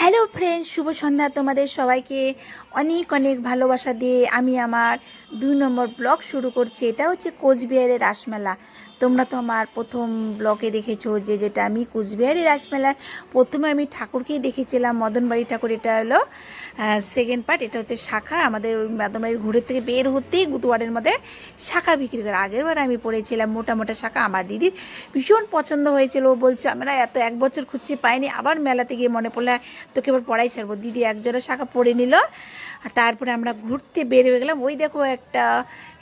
Hello friends শুভ সন্ধ্যা তোমাদের সবাইকে। অনেক অনেক ভালোবাসা দিয়ে আমি আমার দুই নম্বর ব্লগ শুরু করছি। এটা হচ্ছে কোচবিহারের রাসমেলা। তোমরা তো আমার প্রথম ব্লকে দেখেছ যে যেটা আমি কোচবিহারের রাসমেলা প্রথমে আমি ঠাকুরকেই দেখেছিলাম, মদনবাড়ি ঠাকুর এটা হলো সেকেন্ড পার্ট এটা হচ্ছে শাখা। আমাদের ওই মদনবাড়ির ঘুরে থেকে বের হতেই গুতুয়ারের মধ্যে শাখা বিক্রি করে। আগের বার আমি পড়েছিলাম মোটা মোটা শাখা, আমার দিদির ভীষণ পছন্দ হয়েছিল। ও বলছে, আমরা এত এক বছর খুঁজছি পাইনি, আবার মেলাতে গিয়ে মনে পড়লে তোকে এবার পড়াই ছাড়বো। দিদি একজোড়া শাখা পড়ে নিল, আর তারপরে আমরা ঘুরতে বের হয়ে গেলাম। ওই দেখো একটা,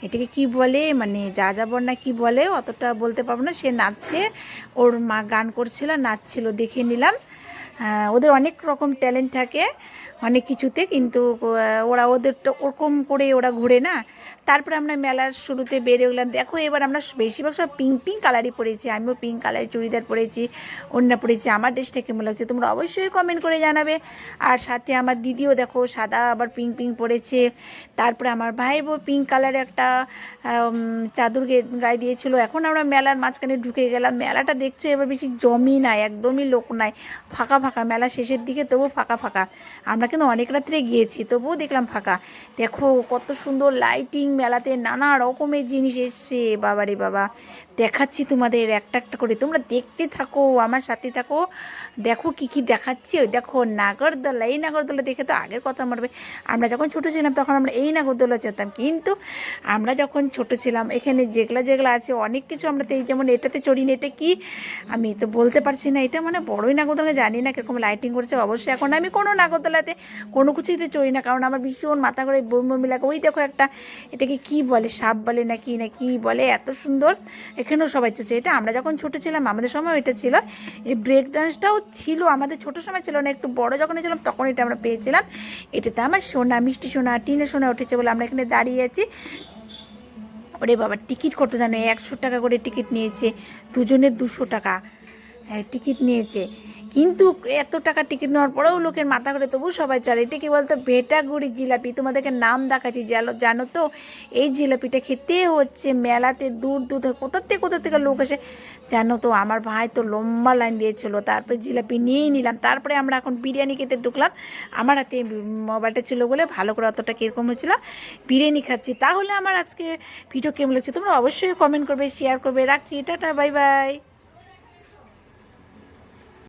এটাকে কি বলে? মানে যা যাবর না কি বলে? অতটা বলতে পারব না সে নাচছে ওর মা গান করছিল নাচছিল দেখে নিলাম। ওদের অনেক রকম ট্যালেন্ট থাকে, অনেক কিছুতে, কিন্তু ওরা ওদের তো ওরকম করে ওরা ঘুরে না। তারপরে আমরা মেলার শুরুতে বেরিয়ে গেলাম। দেখো, এবার আমরা বেশিরভাগ সব পিঙ্ক পিঙ্ক কালারই পরেছি। আমিও পিঙ্ক কালারের চুড়িদার পরেছি অন্য পরেছি। আমার ড্রেসটা কেমন লাগছে, তোমরা অবশ্যই কমেন্ট করে জানাবে। আর সাথে আমার দিদিও দেখো, সাদা আবার পিঙ্ক পিঙ্ক পরেছে। তারপরে আমার ভাই পিঙ্ক কালার একটা চাদর গায়ে দিয়েছিল। এখন আমরা মেলার মাঝখানে ঢুকে গেলাম। মেলাটা দেখছ, এবার বেশি জমি নাই, একদমই লোক নাই। ফাঁকা ফাঁকা মেলা শেষের দিকে তবু ফাঁকা ফাঁকা। আমরা কিন্তু অনেক রাত্রে গিয়েছি, তবুও দেখলাম ফাঁকা। দেখো কত সুন্দর লাইটিং মেলাতে নানা রকমের জিনিস এসছে। বাবারে বাবা, দেখাচ্ছি তোমাদের একটা একটা করে। তোমরা দেখতে থাকো, আমার সাথে থাকো। দেখো কি কি দেখাচ্ছি। ওই দেখো নাগরদোলা, এই নাগরদোলা দেখে তো আগের কথা মারবে আমরা যখন ছোটো ছিলাম তখন আমরা এই নাগরদোলা যেতাম। কিন্তু আমরা যখন ছোট ছিলাম, এখানে যেগুলা যেগুলো আছে, অনেক কিছু আমরা তো এই যেমন এটাতে চড়ি না এটা কি? আমি তো বলতে পারছি না, এটা মানে বড়ই নাগরদোলা, জানি না কীরকম লাইটিং করছে, অবশ্যই এখন আমি কোনো নাগরদোলাতে কোনো কিছুতে চড়ি না, কারণ আমার ভীষণ মাথা করে বমি লাগে। ওই দেখো একটা, এটাকে কি বলে, সাপ বলে না কি না কি বলে, এত সুন্দর। এখানেও সবাই চলছে এটা আমরা যখন ছোট ছিলাম, আমাদের সময় এটা ছিল। এই ব্রেক ডান্সটাও ছিল, আমাদের ছোট সময় ছিল না, একটু বড় যখন ছিলাম তখন এটা আমরা পেয়েছিলাম। এটাতে আমার সোনা, মিষ্টি সোনা টিনে সোনা উঠেছে বলে আমরা এখানে দাঁড়িয়ে আছি। ওরে বাবা, টিকিট কত জানো? একশো টাকা করে টিকিট নিয়েছে দুজনের দুশো টাকা। হ্যাঁ টিকিট নিয়েছে। কিন্তু এত টাকা টিকিট নেওয়ার পরেও লোকের মাথা করে তবু সবাই চলে এটা কি বলতো? ভেটাগুড়ি জিলাপি, তোমাদেরকে নাম দেখাচ্ছি জানো তো? এই জিলাপিটা খেতে হচ্ছে মেলাতে দূর দূর কোথার থেকে, কোথা থেকে লোক এসে জানো তো, আমার ভাই তো লম্বা লাইন দিয়েছিল, তারপরে জিলাপি নিয়েই নিলাম। তারপরে আমরা এখন বিরিয়ানি খেতে ঢুকলাম। আমার হাতে মোবাইলটা ছিল বলে ভালো করে অতটা কীরকম হয়েছিল বিরিয়ানি খাচ্ছি। তাহলে আমার আজকে ভিডিও কেমন লাগছে? তোমরা অবশ্যই কমেন্ট করবে শেয়ার করবে। রাখছি। Tata bye bye